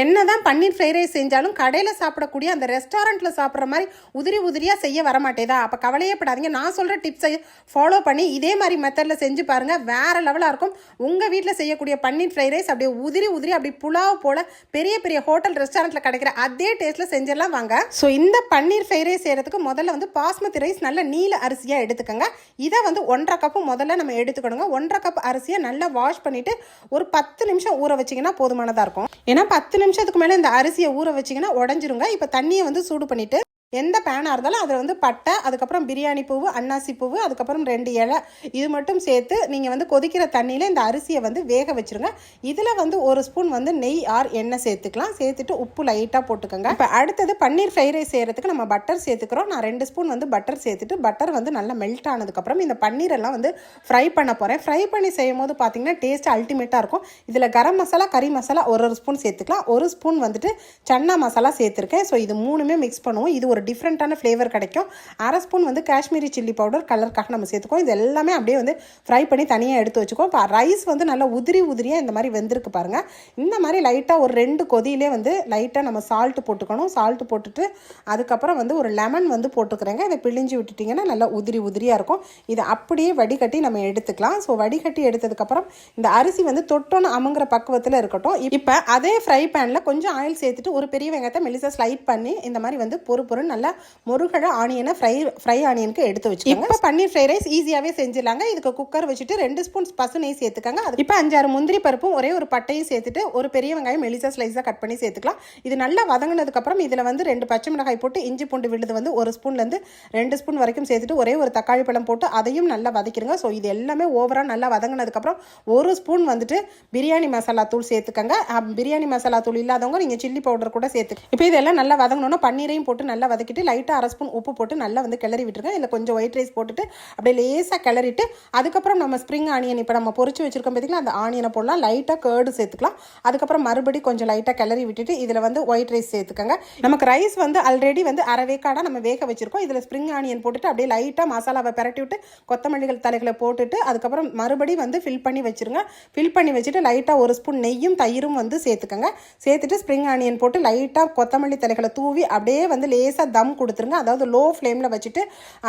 என்ன தான் பன்னீர் fried rice செஞ்சாலும் கடையில் சாப்பிடக்கூடிய அந்த ரெஸ்டாரண்ட்டில் சாப்பிட்ற மாதிரி உதிரி உதிரியாக செய்ய வர மாட்டேதா? அப்போ கவலையே படாதீங்க. நான் சொல்கிற டிப்ஸை ஃபாலோ பண்ணி இதே மாதிரி மெத்தடில் செஞ்சு பாருங்கள் வேறு லெவலாக இருக்கும். உங்கள் வீட்டில் செய்யக்கூடிய பன்னீர் ஃப்ரைட் ரைஸ் அப்படியே உதிரி உதிரி அப்படி புலாவ் போல் பெரிய பெரிய ஹோட்டல் ரெஸ்டாரண்ட்டில் கிடைக்கிற அதே டேஸ்ட்டில் செஞ்சிடலாம் வாங்க. ஸோ இந்த பன்னீர் ஃப்ரைட் ரைஸ் செய்கிறதுக்கு முதல்ல வந்து பாஸ்மதி ரைஸ் நல்ல நீல அரிசியாக எடுத்துக்கோங்க. இதை வந்து ஒன்றரை கப்பு முதல்ல நம்ம எடுத்துக்கணுங்க. ஒன்றரை கப் அரிசியை நல்லா வாஷ் பண்ணிவிட்டு ஒரு பத்து நிமிஷம் ஊற வச்சிங்கன்னா போதுமானதாக இருக்கும். ஏன்னா பத்து நிமிஷத்துக்கு மேலே இந்த அரிசியை ஊற வச்சிங்கன்னா உடஞ்சிருங்க. இப்போ தண்ணியை வந்து சூடு பண்ணிவிட்டு எந்த பேனாக இருந்தாலும் அதில் வந்து பட்டை அதுக்கப்புறம் பிரியாணி பூவு அன்னாசி பூவு அதுக்கப்புறம் ரெண்டு இலை. இது மட்டும் சேர்த்து நீங்கள் வந்து கொதிக்கிற தண்ணியில் இந்த அரிசியை வந்து வேக வச்சுருங்க. இதில் வந்து ஒரு ஸ்பூன் வந்து நெய் ஆர் எண்ணெய் சேர்த்துக்கலாம். சேர்த்துட்டு உப்பு லைட்டாக போட்டுக்கோங்க. இப்போ அடுத்தது பன்னீர் ஃப்ரைட் ரைஸ் செய்கிறதுக்கு நம்ம பட்டர் சேர்த்துக்கிறோம். நான் ரெண்டு ஸ்பூன் வந்து பட்டர் சேர்த்துட்டு பட்டர் வந்து நல்லா மெல்ட் ஆனதுக்கப்புறம் இந்த பன்னீரெல்லாம் வந்து ஃப்ரை பண்ண போகிறேன் ஃப்ரை பண்ணி செய்யும் போது பார்த்தீங்கன்னா டேஸ்ட் அல்டிமேட்டாக இருக்கும். இதில் கரம் மசாலா கறி மசாலா ஒரு ஒரு ஸ்பூன் சேர்த்துக்கலாம். ஒரு ஸ்பூன் வந்துட்டு சன்னா மசாலா சேர்த்துருக்கேன். ஸோ இது மூணுமே மிக்ஸ் பண்ணுவோம். இது ஒரு டிஃப்ரெண்ட்டான ஃப்ளேவர் கிடைக்கும். அரை ஸ்பூன் வந்து காஷ்மீரி சில்லி பவுடர் கலருக்காக நம்ம சேர்த்துக்கோம் இது எல்லாமே அப்படியே வந்து ஃப்ரை பண்ணி தனியாக எடுத்து வச்சுக்கோம் இப்போ ரைஸ் வந்து நல்லா உதிரி உதிரியாக இந்த மாதிரி வெந்திருக்கு பாருங்கள் இந்த மாதிரி லைட்டாக ஒரு ரெண்டு கொதியிலே வந்து லைட்டாக நம்ம சால்ட்டு போட்டுக்கணும். சால்ட்டு போட்டுட்டு அதுக்கப்புறம் வந்து ஒரு லெமன் வந்து போட்டுக்கிறேங்க. இதை பிழிஞ்சு விட்டுட்டிங்கன்னா நல்லா உதிரி உதிரியாக இருக்கும். இதை அப்படியே வடிகட்டி நம்ம எடுத்துக்கலாம். ஸோ வடிகட்டி எடுத்ததுக்கப்புறம் இந்த அரிசி வந்து தொட்டோன்னு அமுங்கிற பக்குவத்தில் இருக்கட்டும். இப்போ அதே ஃப்ரை பேனில் கொஞ்சம் ஆயில் சேர்த்துட்டு ஒரு பெரிய வெங்காயத்தை மெலிசாக ஸ்லைட் பண்ணி இந்த மாதிரி வந்து பொறு பொறு நல்லா முருகழ ஆனியனை ஃப்ரை ஃப்ரை ஆனியனுக்கு எடுத்து வச்சுக்கோங்க. இப்போ பன்னீர் ஃப்ரை ரைஸ் ஈஸியாகவே செஞ்சிடலாங்க. இதுக்கு குக்கர் வச்சுட்டு ரெண்டு ஸ்பூன் பசு நெய் சேர்த்துக்கோங்க. இப்போ அஞ்சாறு முந்திரி பருப்பும் ஒரே ஒரு பட்டையும் சேர்த்துட்டு ஒரு பெரிய வெங்காயம் மெலிசா ஸ்லைஸாக கட் பண்ணி சேர்த்துக்கலாம். இது நல்லா வதங்கினதுக்கப்புறம் இதில் வந்து ரெண்டு பச்சை மிளகாய் போட்டு இஞ்சி பூண்டு விழுது வந்து ஒரு ஸ்பூன்லேருந்து ரெண்டு ஸ்பூன் வரைக்கும் சேர்த்துட்டு ஒரே ஒரு தக்காளி பழம் போட்டு அதையும் நல்லா வதக்கிடுங்க. ஸோ இது எல்லாமே ஓவராக நல்லா வதங்கினதுக்கப்புறம் ஒரு ஸ்பூன் வந்துட்டு பிரியாணி மசாலா தூள் சேர்த்துக்கங்க. பிரியாணி மசாலா தூள் இல்லாதவங்க நீங்கள் சில்லி பவுடர் கூட சேர்த்து இப்போ இதெல்லாம் நல்லா வதங்கணும்னா பன்னீரையும் போட்டு நல்லா வதக்கிட்டு லைட்டாக அரை ஸ்பூன் உப்பு போட்டு நல்லா வந்து கிளறி விட்டுருங்க. இல்லை கொஞ்சம் ஒயிட் ரைஸ் போட்டுட்டு அப்படியே லேசாக கிளறிட்டு அதுக்கப்புறம் நம்ம ஸ்ப்ரிங் ஆனியன் இப்போ நம்ம பொரிச்சு வச்சுருக்கோம் பார்த்தீங்களா அந்த ஆனியனை போடலாம். லைட்டாக கேர்டு சேர்த்துக்கலாம். அதுக்கப்புறம் மறுபடி கொஞ்சம் லைட்டாக கிளறி விட்டுட்டு இதில் வந்து ஒயிட் ரைஸ் சேர்த்துக்கோங்க. நமக்கு ரைஸ் வந்து ஆல்ரெடி வந்து அரை வேக்காடாக நம்ம வேக வச்சுருக்கோம். இதில் ஸ்ப்ரிங் ஆனியன் போட்டுட்டு அப்படியே லைட்டாக மசாலாவை பிரட்டி விட்டு கொத்தமல்லிகள் தலைகளை போட்டுட்டு அதுக்கப்புறம் மறுபடி வந்து ஃபில் பண்ணி வச்சிருங்க. ஃபில் பண்ணி வச்சுட்டு லைட்டாக ஒரு ஸ்பூன் நெய்யும் தயிரும் வந்து சேர்த்துக்கங்க. சேர்த்துட்டு ஸ்ப்ரிங் ஆனியன் போட்டு லைட்டாக கொத்தமல்லி தலைகளை தூவி அப்படியே வந்து லேசாக தம் கொடுத்துருங்க. அதாவது லோ ஃப்ளேமில் வச்சுட்டு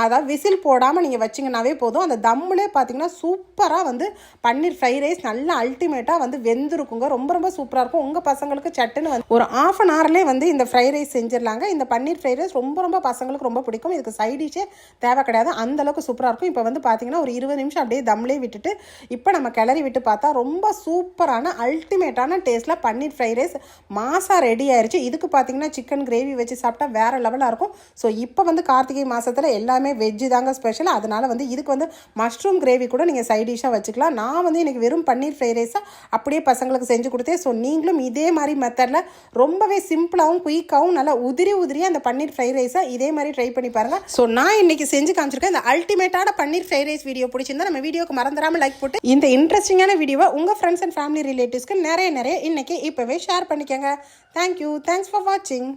அதாவது விசில் போடாமல் நீங்கள் வச்சிங்கனாவே போதும். அந்த தம்முலே பார்த்தீங்கன்னா சூப்பராக வந்து பன்னீர் ஃப்ரை ரைஸ் நல்லா அல்டிமேட்டாக வந்து வெந்திருக்குங்க. ரொம்ப ரொம்ப சூப்பராக இருக்கும். உங்கள் பசங்களுக்கு சட்டுன்னு வந்து ஒரு ஆஃப் அன் ஹவர்லேயே வந்து இந்த ஃப்ரை ரைஸ் செஞ்சிடலாங்க. இந்த பன்னீர் ஃப்ரை ரைஸ் ரொம்ப ரொம்ப பசங்களுக்கு ரொம்ப பிடிக்கும். இதுக்கு சைட் டிஷ்ஷே தேவை கிடையாது. அந்தளவுக்கு சூப்பராக இருக்கும். இப்போ வந்து பார்த்தீங்கன்னா ஒரு இருபது நிமிஷம் அப்படியே தம்லே விட்டுட்டு இப்போ நம்ம கிளறி விட்டு பார்த்தா ரொம்ப சூப்பரான அல்டிமேட்டான டேஸ்ட்டில் பன்னீர் ஃப்ரை ரைஸ் மாசாக ரெடி ஆயிடுச்சு இதுக்கு பார்த்தீங்கன்னா சிக்கன் கிரேவி வச்சு சாப்பிட்டா வேற சூப்பராக இருக்கும். ஸோ இப்போ வந்து கார்த்திகை மாதத்தில் எல்லாமே வெஜ்ஜு தாங்க ஸ்பெஷல் அதனால் வந்து இதுக்கு வந்து மஷ்ரூம் கிரேவி கூட நீங்கள் சைட் டிஷ்ஷாக வச்சுக்கலாம். நான் வந்து எனக்கு வெறும் பன்னீர் ஃப்ரை ரைஸாக அப்படியே பசங்களுக்கு செஞ்சு கொடுத்தேன். ஸோ நீங்களும் இதே மாதிரி மெத்தடில் ரொம்பவே சிம்பிளாகவும் குயிக்காகவும் நல்லா உதிரி உதிரியாக அந்த பன்னீர் ஃப்ரைட் ரைஸை இதே மாதிரி ட்ரை பண்ணி பாருங்கள் ஸோ நான் இன்னைக்கு செஞ்சு காமிச்சிருக்கேன். இந்த அல்டிமேட்டான பன்னீர் ஃப்ரைட் ரைஸ் வீடியோ பிடிச்சிருந்தா நம்ம வீடியோக்கு மறந்துடாமல் லைக் போட்டு இந்த இன்ட்ரெஸ்டிங்கான வீடியோவை உங்கள் ஃப்ரெண்ட்ஸ் அண்ட் ஃபேமிலி ரிலேட்டிவ்ஸ்க்கு நிறைய நிறைய இன்னைக்கு இப்போவே ஷேர் பண்ணிக்கோங்க. தேங்க்யூ தேங்க்ஸ் ஃபார் வாட்சிங்